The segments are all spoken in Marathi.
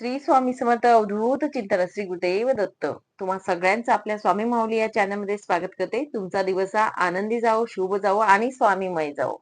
श्री स्वामी समर्थ अवधूत चिंतन श्री गुरुदेव दत्त. तुम्हा सगळ्यांचं आपल्या स्वामी माऊली या चॅनलमध्ये स्वागत करते. तुमचा दिवस हा आनंदी जाओ शुभ जाओ आणि स्वामीमय जावो.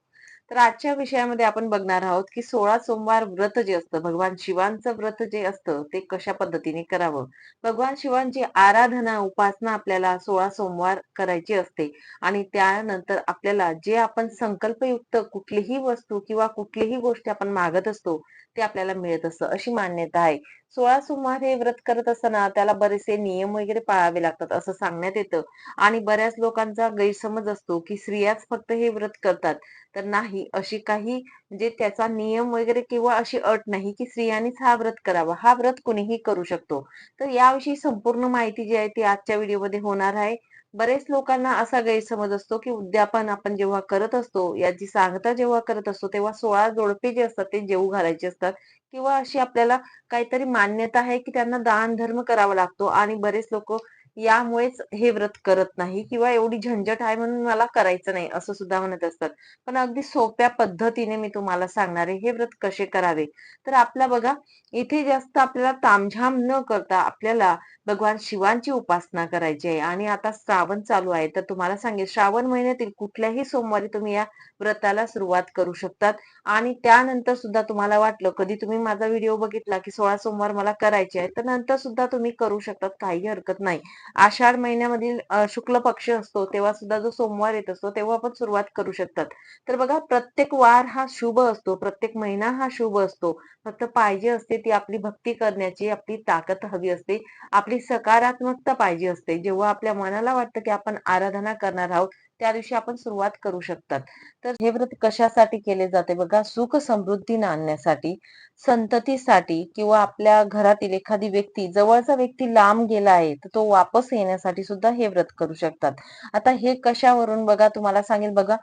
तर आजच्या विषयामध्ये आपण बघणार आहोत की सोळा सोमवार व्रत जे असतं भगवान शिवांचं व्रत जे असतं ते कशा पद्धतीने करावं? भगवान शिवांची आराधना उपासना आपल्याला सोळा सोमवार करायची असते. आणि त्यानंतर आपल्याला जे आपण संकल्पयुक्त कुठलीही वस्तू किंवा कुठलीही गोष्टी आपण मागत असतो ते आपल्याला मिळत असतं अशी मान्यता आहे. सोळा सोमवार हे व्रत करत असताना त्याला बरेचसे नियम वगैरे पाळावे लागतात असं सांगण्यात येतं. आणि बऱ्याच लोकांचा गैरसमज असतो की स्त्रियाच फक्त हे व्रत करतात. तर नाही अशी काही म्हणजे त्याचा नियम वगैरे किंवा अशी अट नाही की स्त्रियांनीच हा व्रत करावा. हा व्रत कुणीही करू शकतो. तर याविषयी संपूर्ण माहिती जी आहे ती आजच्या व्हिडिओमध्ये होणार आहे. बरेच लोकांना असा गैरसमज असतो की उद्यापन आपण जेव्हा करत असतो याची सांगता जेव्हा करत असतो तेव्हा सोळा जोडपे जे असतात ते जेऊ घालायचे असतात. किंवा अशी आपल्याला काहीतरी मान्यता आहे की त्यांना दान धर्म करावा लागतो. आणि बरेच लोक यामुळेच हे व्रत करत नाही किंवा एवढी झंझट आहे म्हणून मला करायचं नाही असं सुद्धा म्हणत असतात. पण अगदी सोप्या पद्धतीने मी तुम्हाला सांगणार आहे हे व्रत कसे करावे? तर आपला बघा इथे जास्त आपल्याला तामझाम न करता आपल्याला भगवान शिवांची उपासना करायची आहे. आणि आता श्रावण चालू आहे. तर तुम्हाला सांगेल श्रावण महिन्यातील कुठल्याही सोमवारी तुम्ही या व्रताला सुरुवात करू शकतात. आणि त्यानंतर सुद्धा तुम्हाला वाटलं कधी तुम्ही माझा व्हिडिओ बघितला की सोळा सोमवार मला करायचे आहे तर नंतर सुद्धा तुम्ही करू शकतात काही हरकत नाही. आषाढ महिन्यामधील शुक्ल पक्ष असतो तेव्हा सुद्धा जो सोमवार येत असतो तेव्हा आपण सुरुवात करू शकतात. तर बघा प्रत्येक वार हा शुभ असतो प्रत्येक महिना हा शुभ असतो. फक्त पाहिजे असते ती आपली भक्ती करण्याची आपली ताकद हवी असते. आपली सकारात्मकता पाहिजे असते. जेव्हा आपल्या मनाला वाटतं की आपण आराधना करणार आहोत त्या दिवशी आपण सुरुवात करू शकतात. तर हे व्रत कशासाठी केले जाते? बघा सुख समृद्धी आणण्यासाठी संततीसाठी किंवा आपल्या घरातील एखादी व्यक्ती जवळचा व्यक्ती लांब गेला आहे तर तो वापस येण्यासाठी सुद्धा हे व्रत करू शकतात. आता हे कशावरून बघा तुम्हाला सांगेल बघा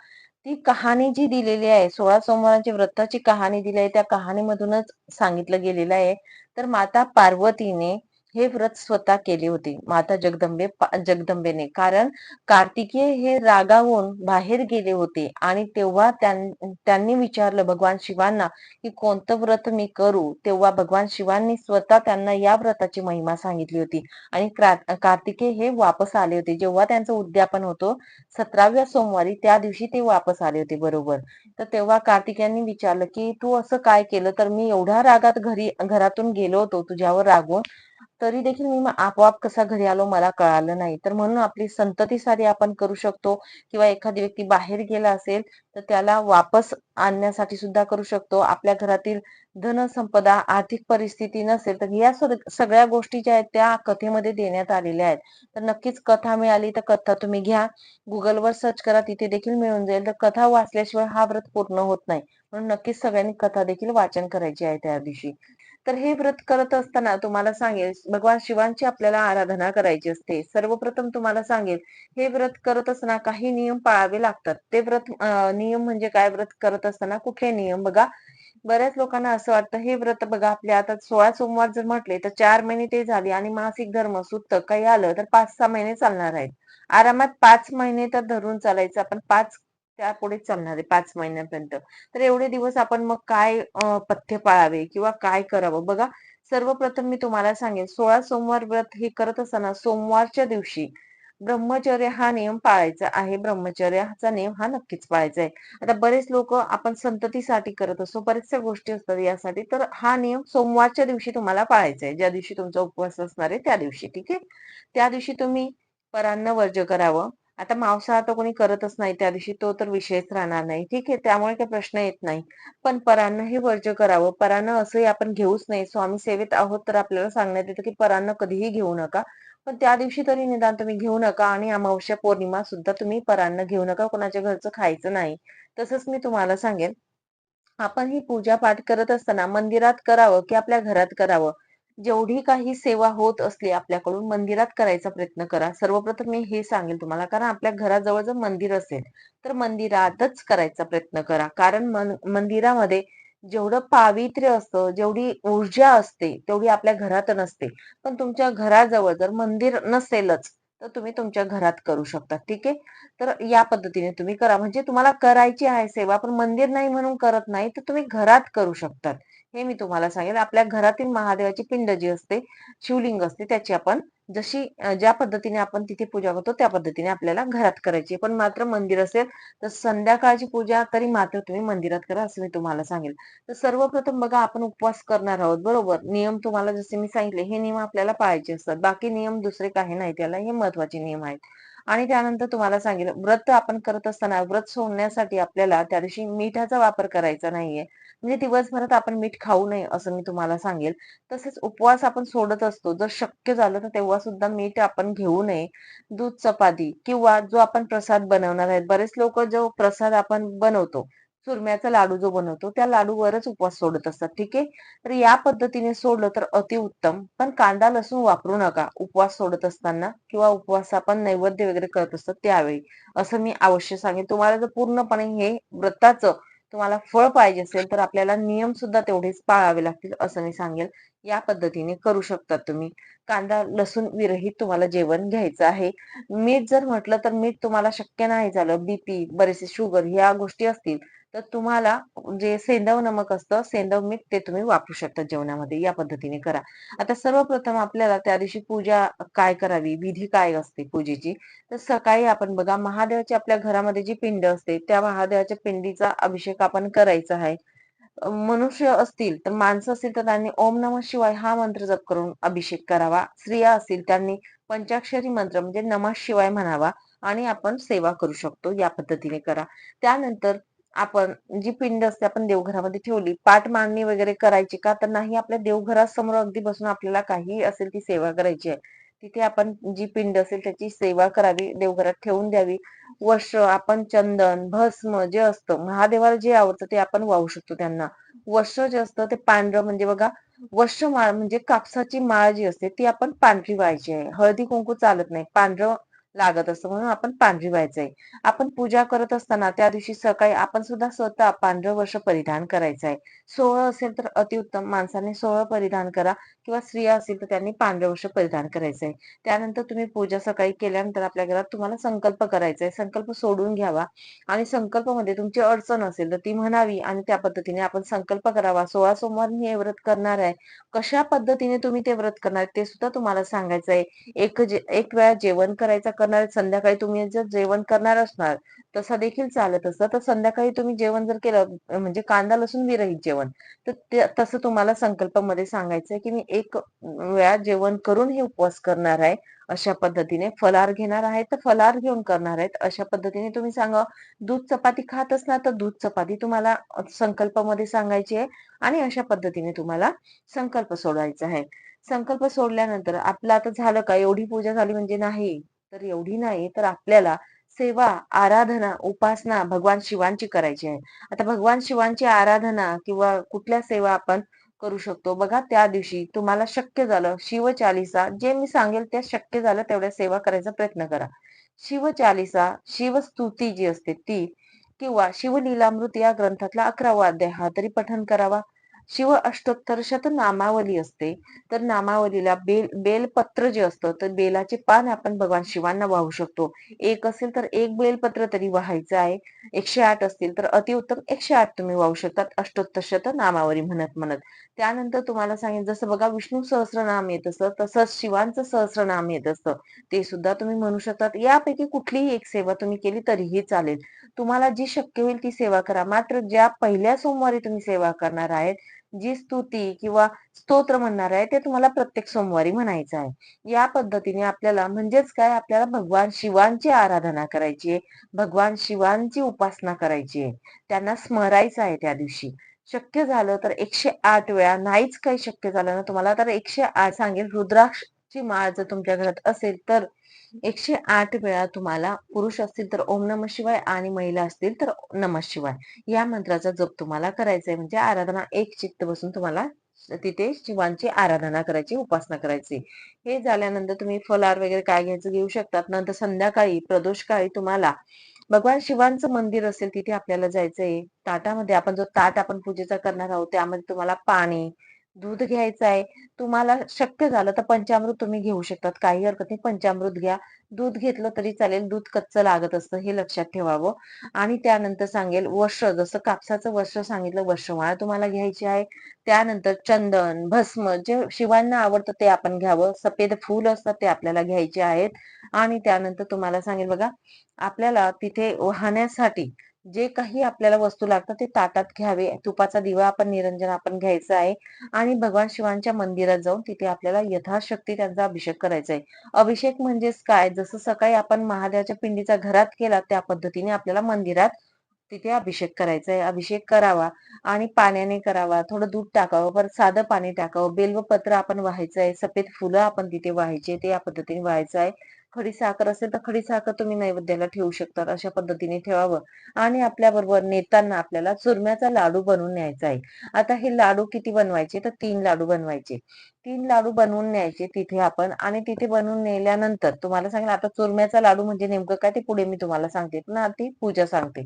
ती कहाणी जी दिलेली आहे सोळा सोमवारांची व्रताची कहाणी दिली आहे त्या कहाणीमधूनच सांगितलं गेलेलं आहे. तर माता पार्वतीने हे व्रत स्वतः केले होते. माता जगदंबे जगदंबेने. कारण कार्तिकीय हे रागावून बाहेर गेले होते. आणि तेव्हा त्यांनी विचारलं भगवान शिवांना की कोणतं व्रत मी करू? तेव्हा भगवान शिवांनी स्वतः त्यांना या व्रताची महिमा सांगितली होती. आणि कार्तिकेय हे वापस आले होते. जेव्हा त्यांचं उद्यापन होतं सतराव्या सोमवारी त्या दिवशी ते वापस आले होते बरोबर. तर तेव्हा कार्तिकेयांनी विचारलं की तू असं काय केलं? तर मी एवढ्या रागात घरी घरातून गेलो होतो. तुझ्यावर रागून तरी देखील मी आपोआप कसा घरी आलो मला कळालं नाही. तर म्हणून आपली संतती सारी आपण करू शकतो किंवा एखादी व्यक्ती बाहेर गेला असेल तर त्याला वापस आणण्यासाठी सुद्धा करू शकतो. आपल्या घरातील धनसंपदा आर्थिक परिस्थिती नसेल तर या सगळ्या गोष्टी ज्या आहेत त्या कथेमध्ये देण्यात आलेल्या आहेत. तर नक्कीच कथा मिळाली तर कथा तुम्ही घ्या. गुगलवर सर्च करा तिथे देखील मिळून जाईल. तर कथा वाचल्याशिवाय हा व्रत पूर्ण होत नाही. म्हणून नक्कीच सगळ्यांनी कथा देखील वाचन करायची आहे त्या दिवशी. तर हे व्रत करत असताना तुम्हाला सांगेल भगवान शिवांची आपल्याला आराधना करायची असते. सर्वप्रथम तुम्हाला सांगेल हे व्रत करत असताना काही नियम पाळावे लागतात. ते व्रत नियम म्हणजे काय? व्रत करत असताना कुठले नियम? बघा बऱ्याच लोकांना असं वाटतं हे व्रत बघा आपल्या आता सोळा सोमवार जर म्हटले तर चार महिने ते झाले आणि मासिक धर्म सुत्त काही आलं तर पाच सहा महिने चालणार आहेत. आरामात पाच महिने तर धरून चालायचं. आपण पाच त्यापुढे चालणार आहे पाच महिन्यापर्यंत. तर एवढे दिवस आपण मग काय पथ्य पाळावे किंवा काय करावं? बघा सर्वप्रथम मी तुम्हाला सांगेन सोळा सोमवार व्रत हे करत असताना सोमवारच्या दिवशी ब्रह्मचर्य हा नियम पाळायचा आहे. ब्रह्मचर्याचा नियम हा नक्कीच पाळायचा आहे. आता बरेच लोक आपण संततीसाठी करत असतो बरेचशा गोष्टी असतात यासाठी. तर हा नियम सोमवारच्या दिवशी तुम्हाला पाळायचा आहे. ज्या दिवशी तुमचा उपवास असणार आहे त्या दिवशी ठीक आहे? त्या दिवशी तुम्ही परान्न वर्ज करावं. आता मांसाहार तर कोणी करतच नाही त्या दिवशी तो तर विषयच राहणार नाही. ठीक आहे त्यामुळे काही प्रश्न येत नाही. पण परान्न हे वर्ज करावं. परान्न असंही आपण घेऊच नाही. स्वामी सेवेत आहोत तर आपल्याला सांगण्यात येतं की परान्न कधीही घेऊ नका. पण त्या दिवशी तरी निदान तुम्ही घेऊ नका आणि अमावस्या पौर्णिमा सुद्धा तुम्ही परान्न घेऊ नका. कोणाच्या घरचं खायचं नाही. तसंच मी तुम्हाला सांगेन. आपण ही पूजा पाठ करत असताना मंदिरात करावं की आपल्या घरात करावं? जेवढी काही सेवा होत असली आपल्याकडून मंदिरात करायचा प्रयत्न करा. सर्वप्रथम मी हे सांगेल तुम्हाला कारण आपल्या घराजवळ जर मंदिर असेल तर मंदिरातच करायचा प्रयत्न करा. कारण मंदिरामध्ये जेवढं पावित्र्य असतं जेवढी ऊर्जा असते तेवढी आपल्या घरात नसते. पण तुमच्या घराजवळ जर मंदिर नसेलच तर तुम्ही तुमच्या घरात करू शकता. ठीक आहे? तर या पद्धतीने तुम्ही करा. म्हणजे तुम्हाला करायची आहे सेवा पण मंदिर नाही म्हणून करत नाही तर तुम्ही घरात करू शकतात. हे मी तुम्हाला सांगेल आपल्या घरातील महादेवाची पिंड जी असते शिवलिंग असते त्याची आपण जशी ज्या पद्धतीने आपण तिथे पूजा करतो त्या पद्धतीने आपल्याला घरात करायची. पण मात्र मंदिर असेल तर संध्याकाळची पूजा तरी मात्र तुम्ही मंदिरात करा असं मी तुम्हाला सांगेल तर सर्वप्रथम बघा आपण उपवास करणार आहोत बरोबर? नियम तुम्हाला जसे मी सांगितले हे नियम आपल्याला पाळायचे असतात. बाकी नियम दुसरे काही नाही त्याला हे महत्त्वाचे नियम आहेत. आणि त्यानंतर तुम्हाला सांगेल व्रत आपण करत असताना व्रत सोडण्यासाठी आपल्याला त्या दिवशी मिठाचा वापर करायचा नाहीये. म्हणजे दिवसभरात आपण मीठ खाऊ नये असं मी तुम्हाला सांगेल. तसेच उपवास आपण सोडत असतो. जर शक्य झालं तर तेव्हा सुद्धा मीठ आपण घेऊ नये. दूध चपाती किंवा जो आपण प्रसाद बनवणार आहेत बरेच लोक जो प्रसाद आपण बनवतो चुरम्याचा लाडू जो बनवतो त्या लाडूवरच उपवास सोडत असतात ठीक आहे? तर या पद्धतीने सोडलं तर अतिउत्तम पण कांदा लसूण वापरू नका उपवास सोडत असताना किंवा उपवास आपण नैवेद्य वगैरे करत असतात त्यावेळी. असं मी अवश्य सांगेन. तुम्हाला जर पूर्णपणे हे व्रताचं तुम्हाला फळ पाहिजे असेल तर आपल्याला नियम सुद्धा तेवढेच पाळावे लागतील असं मी सांगेल या पद्धतीने करू शकतात तुम्ही. कांदा लसूण विरहित तुम्हाला जेवण घ्यायचं आहे. मीठ जर म्हटलं तर मीठ तुम्हाला शक्य नाही झालं बीपी बरेचसे शुगर ह्या गोष्टी असतील तर तुम्हाला जे सेंदव नमक असतं सेंदव मीठ ते तुम्ही वापरू शकता जेवणामध्ये. या पद्धतीने करा. आता सर्वप्रथम आपल्याला त्या दिवशी पूजा काय करावी विधी काय असते पूजेची? तर सकाळी आपण बघा महादेवाची आपल्या घरामध्ये जी पिंड असते त्या महादेवाच्या पिंडीचा अभिषेक आपण करायचा आहे. मनुष्य असतील तर माणसं असतील तर त्यांनी ओम नम शिवाय हा मंत्र जप करून अभिषेक करावा. स्त्रिया असतील त्यांनी पंचाक्षरी मंत्र म्हणजे नमः शिवाय म्हणावा आणि आपण सेवा करू शकतो या पद्धतीने करा. त्यानंतर आपण जी पिंड असते आपण देवघरामध्ये ठेवली पाठ मांडणी वगैरे करायची का? तर नाही आपल्या देवघरासमोर अगदी बसून आपल्याला काही असेल ती सेवा करायची आहे. तिथे आपण जी पिंड असेल त्याची सेवा करावी देवघरात ठेवून द्यावी. वस्त्र आपण चंदन भस्म जे असतं महादेवाला जे आवडतं ते आपण वाहू शकतो त्यांना. वस्त्र जे असतं ते पांढरं म्हणजे बघा वस्त्र माळ म्हणजे कापसाची माळ जी असते ती आपण पांढरी व्हायची आहे. हळदी कुंकू चालत नाही. पांढरं लागत असतं. म्हणून आपण पांढरी व्हायचंय आपण पूजा करत असताना त्या दिवशी सकाळी आपण सुद्धा स्वतः पांढरं वर्ष परिधान करायचं आहे. सोहळं असेल तर अतिउत्तम. माणसाने सोहळं परिधान करा किंवा स्त्रिया असेल तर त्यांनी पांढरं वर्ष परिधान करायचं आहे. त्यानंतर तुम्ही पूजा सकाळी केल्यानंतर आपल्या घरात तुम्हाला संकल्प करायचा आहे. संकल्प सोडून घ्यावा. आणि संकल्पमध्ये तुमची अडचण असेल तर ती म्हणावी आणि त्या पद्धतीने आपण संकल्प करावा. सोळा सोमवार मी हे व्रत करणार आहे. कशा पद्धतीने तुम्ही ते व्रत करणार ते सुद्धा तुम्हाला सांगायचं आहे. एक जे एक वेळा जेवण करायचं करणार संध्याकाळी तुम्ही जर जेवण करणार असणार तसा देखील चालत असतं. तर संध्याकाळी तुम्ही जेवण जर केलं म्हणजे कांदा लसूण विरहित जेवण तर तसं तुम्हाला संकल्पामध्ये सांगायचंय की मी एक वेळा जेवण करून हे उपवास करणार आहे अशा पद्धतीने. फलार घेणार आहे तर फलार घेऊन करणार आहेत. अशा पद्धतीने तुम्ही सांगा दूध चपाती खात असणार तर दूध चपाती तुम्हाला संकल्पामध्ये सांगायची आहे आणि अशा पद्धतीने तुम्हाला संकल्प सोडायचा आहे. संकल्प सोडल्यानंतर आपलं आता झालं का? एवढी पूजा झाली म्हणजे नाही. तर एवढी नाही तर आपल्याला सेवा आराधना उपासना भगवान शिवांची करायची आहे. आता भगवान शिवांची आराधना किंवा कुठल्या सेवा आपण करू शकतो? बघा त्या दिवशी तुम्हाला शक्य झालं शिवचालिसा जे मी सांगेल त्या शक्य झालं तेवढ्या सेवा करायचा प्रयत्न करा. शिवचालिसा शिवस्तुती जी असते ती किंवा शिवलीलामृत या ग्रंथातला अकरावा अध्याय हा तरी पठन करावा. शिव अष्टोत्तरशत नामावली असते. तर नामावलीला बेल बेलपत्र जे असतं तर बेलाचे पान आपण भगवान शिवांना वाहू शकतो. एक असेल तर एक बेलपत्र तरी वाहायचं आहे. एकशे आठ असतील तर अतिउत्तम एकशे आठ तुम्ही वाहू शकतात अष्टोत्तरशत नामावली म्हणत म्हणत. त्यानंतर तुम्हाला सांगेन जसं बघा विष्णू सहस्रनाम येत असतं तसंच शिवांचं सहस्रनाम येत असतं ते सुद्धा तुम्ही म्हणू शकतात. यापैकी कुठलीही एक सेवा तुम्ही केली तरीही चालेल. तुम्हाला जी शक्य होईल ती सेवा करा. मात्र ज्या पहिल्या सोमवारी तुम्ही सेवा करणार आहेत जी स्तुती किंवा स्तोत्र म्हणणार आहे ते तुम्हाला प्रत्येक सोमवारी म्हणायचं आहे. या पद्धतीने आपल्याला म्हणजेच काय? आपल्याला भगवान शिवांची आराधना करायची आहे. भगवान शिवांची उपासना करायची आहे. त्यांना स्मरायचं आहे त्या दिवशी. शक्य झालं तर एकशे आठ वेळा नाहीच काही शक्य झालं ना तुम्हाला तर एकशे आठ सांगेल रुद्राक्ष ची माळ जर तुमच्या घरात असेल तर एकशे आठ वेळा तुम्हाला पुरुष असतील तर ओम नम शिवाय आणि महिला असतील तर नम शिवाय. या मंत्राचा जप तुम्हाला करायचा आहे म्हणजे आराधना एक चित्त बसून तुम्हाला तिथे शिवांची आराधना करायची उपासना करायची. हे झाल्यानंतर तुम्ही फलार वगैरे काय घ्यायचं घेऊ शकतात. नंतर संध्याकाळी प्रदोष काळी तुम्हाला भगवान शिवांचं मंदिर असेल तिथे आपल्याला जायचंय. ताटामध्ये आपण जो ताट आपण पूजेचा करणार आहोत त्यामध्ये तुम्हाला पाणी दूध घ्यायचं आहे. तुम्हाला शक्य झालं तर पंचामृत तुम्ही घेऊ शकतात. काही हरकत नाही. पंचामृत घ्या. दूध घेतलं तरी चालेल. दूध कच्चं लागत असतं हे लक्षात ठेवावं. आणि त्यानंतर सांगेल वर्ष जसं कापसाचं वर्ष सांगितलं वर्षमाळा तुम्हाला घ्यायची आहे. त्यानंतर चंदन भस्म जे शिवांना आवडतं ते आपण घ्यावं. सफेद फूल असतात ते आपल्याला घ्यायचे आहेत. आणि त्यानंतर तुम्हाला सांगेल बघा आपल्याला तिथे वाहण्यासाठी जे काही आपल्याला वस्तू लागतात ते ताटात घ्यावे. तुपाचा दिवा आपण निरंजन आपण घ्यायचा आहे. आणि भगवान शिवांच्या मंदिरात जाऊन तिथे आपल्याला यथाशक्ती त्यांचा अभिषेक करायचा आहे. अभिषेक म्हणजेच काय? जसं सकाळी आपण महादेवाच्या पिंडीचा घरात केला त्या पद्धतीने आपल्याला मंदिरात तिथे अभिषेक करायचा आहे. अभिषेक करावा आणि पाण्याने करावा. थोडं दूध टाकावं परत साधं पाणी टाकावं. बेलवपत्र आपण व्हायचं आहे. सफेद फुलं आपण तिथे व्हायचे ते या पद्धतीने व्हायचं आहे. खडी साखर असेल तर खडी साखर तुम्ही नैवेद्याला ठेवू शकता अशा पद्धतीने ठेवावं. आणि आपल्या बरोबर नेताना आपल्याला चुरम्याचा लाडू बनवून न्यायचा आहे. आता हे लाडू किती बनवायचे? तर तीन लाडू बनवायचे. तीन लाडू बनवून न्यायचे तिथे आपण. आणि तिथे बनवून नेल्यानंतर तुम्हाला सांगेल आता चुरम्याचा लाडू म्हणजे नेमकं काय ते पुढे मी तुम्हाला सांगते. ना ती पूजा सांगते.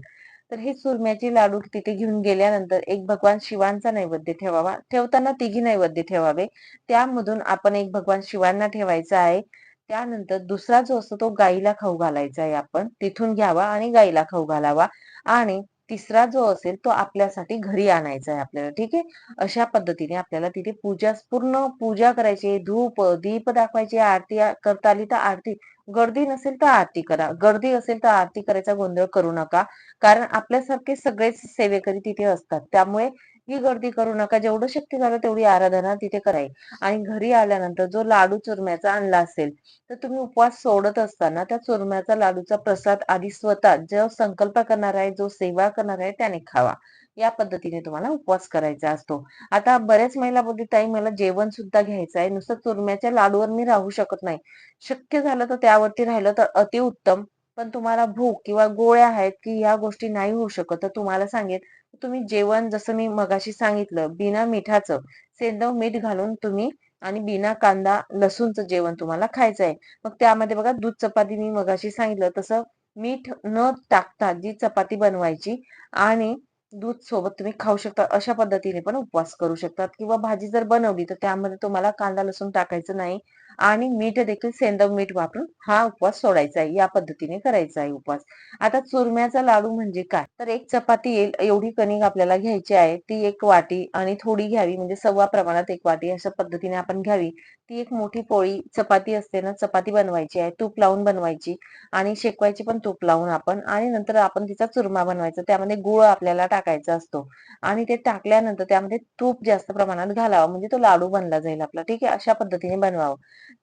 तर हे चुरम्याचे लाडू तिथे घेऊन गेल्यानंतर एक भगवान शिवांचा नैवेद्य ठेवावा. ठेवताना तिघी नैवेद्य ठेवावे. त्यामधून आपण एक भगवान शिवांना ठेवायचा आहे. त्यानंतर दुसरा जो असतो तो गाईला खाऊ घालायचा आहे आपण. तिथून घ्यावा आणि गाईला खाऊ घालावा. आणि तिसरा जो असेल तो आपल्यासाठी घरी आणायचा आहे आपल्याला ठीक आहे? अशा पद्धतीने आपल्याला तिथे पूजा पूर्ण पूजा करायची धूप दीप दाखवायची आरती करता आली तर आरती. गर्दी नसेल तर आरती करा. गर्दी असेल तर आरती करायचा गोंधळ करू नका. कारण आपल्यासारखे सगळेच सेवेकरी तिथे असतात. त्यामुळे ही गर्दी करू नका. जेवढं शक्य झालं तेवढी आराधना तिथे कराय आणि घरी आल्यानंतर जो लाडू चुरम्याचा आणला असेल तर तुम्ही उपवास सोडत असताना त्या चुरम्याचा लाडूचा प्रसाद आधी स्वतः जो संकल्प करणार आहे जो सेवा करणार आहे त्याने खावा. या पद्धतीने तुम्हाला उपवास करायचा असतो. आता बऱ्याच महिला बोलते ताई मला जेवण सुद्धा घ्यायचं आहे. नुसतं चुरम्याच्या लाडूवर मी राहू शकत नाही. शक्य झालं तर त्यावरती राहिलं तर अतिउत्तम. पण तुम्हाला भूक किंवा गोळ्या आहेत की या गोष्टी नाही होऊ शकत तर तुम्हाला सांगेन तुम्ही जेवण जसं मी मगाशी सांगितलं बिना मिठाचं सेंदव मीठ घालून तुम्ही आणि बिना कांदा लसूणचं जेवण तुम्हाला खायचं आहे मग त्यामध्ये बघा दूध चपाती मी मगाशी सांगितलं तसं मीठ न टाकता जी चपाती बनवायची आणि दूध सोबत तुम्ही खाऊ शकता अशा पद्धतीने पण उपवास करू शकतात. किंवा भाजी जर बनवली तर त्यामध्ये तुम्हाला कांदा लसूण टाकायचं नाही. आणि मीठ देखील सेंदव मीठ वापरून हा उपवास सोडायचा आहे. या पद्धतीने करायचा आहे उपवास. आता चुरम्याचा लाडू म्हणजे काय? तर एक चपाती येईल एवढी कणिक आपल्याला घ्यायची आहे ती एक वाटी आणि थोडी घ्यावी म्हणजे सव्वा प्रमाणात एक वाटी अशा पद्धतीने आपण घ्यावी. ती एक मोठी पोळी चपाती असते ना चपाती बनवायची आहे तूप लावून बनवायची आणि शेकवायची पण तूप लावून आपण आणि नंतर आपण तिचा चुरमा बनवायचा. त्यामध्ये गुळ आपल्याला टाकायचा असतो आणि ते टाकल्यानंतर त्यामध्ये तूप जास्त प्रमाणात घालावं म्हणजे तो लाडू बनला जाईल आपला. ठीक आहे? अशा पद्धतीने बनवावं.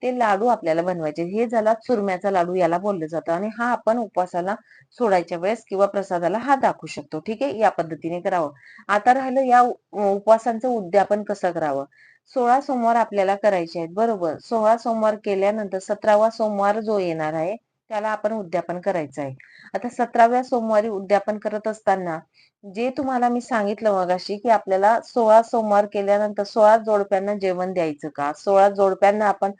ते लाडू आपल्याला बनवायचे. हे झाला चुरम्याचा लाडू याला बोललं जातं. आणि हा आपण उपवासाला सोडायच्या वेळेस किंवा प्रसादाला हा दाखवू शकतो. ठीक आहे? या पद्धतीने करावं. आता राहिलं या उपवासांचं उद्यापन कसं करावं? सोळा सोमवार आपल्याला करायचे आहेत. बरोबर. सोळा सोमवार केल्यानंतर सतरावा सोमवार जो येणार आहे त्याला आपण उद्यापन करायचं आहे. आता सतराव्या सोमवारी उद्यापन करत असताना जे तुम्हाला मी सांगितलं मगाशी की आपल्याला सोळा सोमवार केल्यानंतर सोळा जोडप्यांना जेवण द्यायचं का? सोळा जोडप्यांना आपण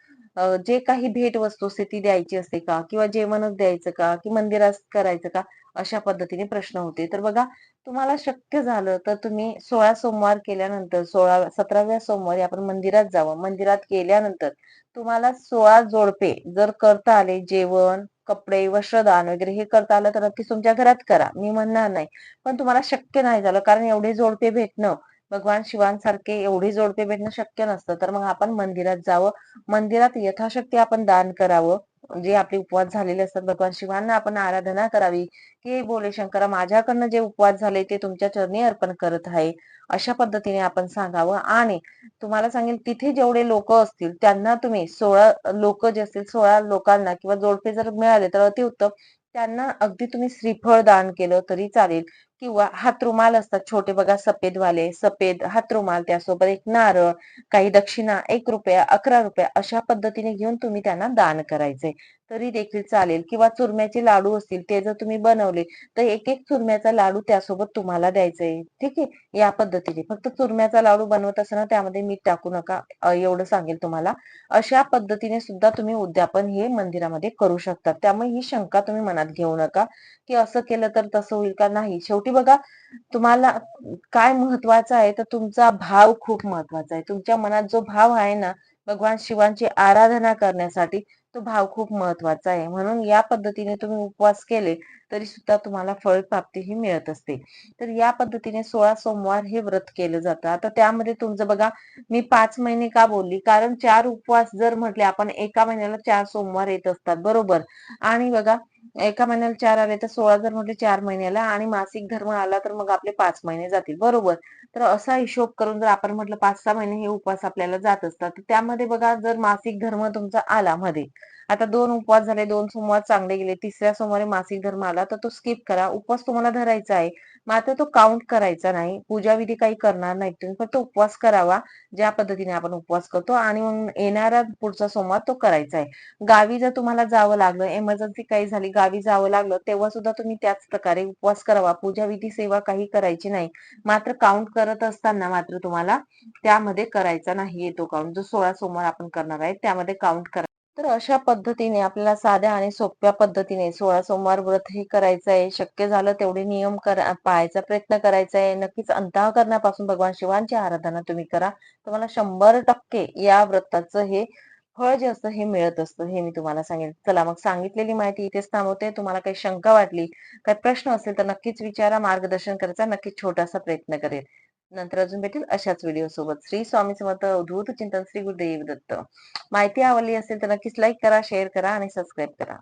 जे काही भेट वस्तू असते ती द्यायची असते का? किंवा जेवणच द्यायचं का? की मंदिरात करायचं का? अशा पद्धतीने प्रश्न होते. तर बघा तुम्हाला शक्य झालं तर तुम्ही सोळा सोमवार केल्यानंतर सोळा सतराव्या सोमवारी आपण मंदिरात जावं. मंदिरात केल्यानंतर तुम्हाला सोळा जोडपे जर करता आले जेवण कपडे वस्त्रदान वगैरे हे करता आलं तर नक्कीच तुमच्या घरात करा. मी म्हणणार नाही. पण तुम्हाला शक्य नाही झालं कारण एवढे जोडपे भेटणं भगवान शिवांसारखे एवढे जोडपे भेटणं शक्य नसतं. तर मग आपण मंदिरात जावं. मंदिरात यथाशक्ती आपण दान करावं. जे आपले उपवास झालेले असतात भगवान शिवांना आपण आराधना करावी. की बोले शंकरा माझ्याकडनं जे उपवास झाले ते तुमच्या चरणी अर्पण करत आहे. अशा पद्धतीने आपण सांगावं. आणि तुम्हाला सांगेल तिथे जेवढे लोक असतील त्यांना तुम्ही सोळा लोक जे असतील सोळा लोकांना किंवा जोडपे जर मिळाले तर अतिउत्तम. त्यांना अगदी तुम्ही श्रीफळ दान केलं तरी चालेल. किंवा हातरुमाल असतात छोटे बघा सफेद वाले सफेद हातरुमाल त्यासोबत एक नारळ काही दक्षिणा एक रुपया अकरा रुपया अशा पद्धतीने घेऊन तुम्ही त्यांना दान करायचे. तरी देखील चालेल. किंवा चुरम्याचे लाडू असतील ते जर तुम्ही बनवले तर एक एक चुरम्याचा लाडू त्यासोबत तुम्हाला द्यायचा आहे ठीक आहे? या पद्धतीने. फक्त चुरम्याचा लाडू बनवत असताना त्यामध्ये मीठ टाकू नका एवढं सांगेल तुम्हाला. अशा पद्धतीने सुद्धा तुम्ही उद्यापन हे मंदिरामध्ये करू शकता. त्यामुळे ही शंका तुम्ही मनात घेऊ नका की असं केलं तर तसं होईल का? नाही. शेवटी बघा तुम्हाला काय महत्वाचं आहे तर तुमचा भाव खूप महत्त्वाचा आहे. तुमच्या मनात जो भाव आहे ना भगवान शिवांची आराधना करण्यासाठी तो भाव खूप महत्त्वाचा आहे. म्हणून या पद्धतीने तुम्ही उपवास केले तरी सुद्धा तुम्हाला फळ प्राप्ती ही मिळत असते. तर या पद्धतीने सोळा सोमवार हे व्रत केलं जातं. आता त्यामध्ये तुमचं बघा मी पाच महिने का बोलली? कारण चार उपवास जर म्हटले आपण एका महिन्याला चार सोमवार येत असतात. बरोबर? आणि बघा एका महिन्याला चार आले तर सोळा जर म्हटले चार महिन्याला. आणि मासिक धर्म आला तर मग आपले पाच महिने जातील. बरोबर? तर असा हिशोब करून जर आपण म्हटलं पाच सहा महिने हे उपवास आपल्याला जात असतात तर त्यामध्ये बघा जर मासिक धर्म तुमचा आला मध्ये आता दोन उपवास झाले दोन सोमवार चांगले गेले तिसऱ्या सोमवारी मासिक धर्म आला तर तो स्किप करा. उपवास तुम्हाला धरायचा आहे. मात्र तो काउंट करायचा नाही. पूजाविधी काही करणार नाही तुम्ही फक्त उपवास करावा. ज्या पद्धतीने आपण उपवास करतो आणि मग येणारा पुढचा सोमवार तो करायचा आहे. गावी जर तुम्हाला जावं लागलं एमर्जन्सी काही झाली गावी जावं लागलं तेव्हा सुद्धा तुम्ही त्याच प्रकारे उपवास करावा. पूजाविधी सेवा काही करायची नाही. मात्र काउंट करत असताना मात्र तुम्हाला त्यामध्ये करायचा नाही येतो काउंट जो सोळा सोमवार आपण करणार आहे त्यामध्ये काउंट करा. तर अशा पद्धतीने आपल्याला साध्या आणि सोप्या पद्धतीने सोळा सोमवार व्रत हे करायचं आहे शक्य झालं तेवढे नियम करा पाळायचा प्रयत्न करायचा आहे नक्कीच अंतःकरणापासून भगवान शिवांची आराधना तुम्ही करा. तुम्हाला शंभर टक्के या व्रताचं हे फळ जे असतं हे मिळत असतं हे मी तुम्हाला सांगेन. चला मग सांगितलेली माहिती इथेच थांबवते. तुम्हाला काही शंका वाटली काही प्रश्न असेल तर नक्कीच विचारा मार्गदर्शन करायचा नक्कीच छोटासा प्रयत्न करेल नंतर अजून भेटेल अशाच व्हिडिओ सोबत. श्री स्वामी समर्थ अवधूत चिंतन श्री गुरुदेव दत्त. माहिती आवडली असेल तर नक्कीच लाईक करा शेअर करा आणि सबस्क्राईब करा.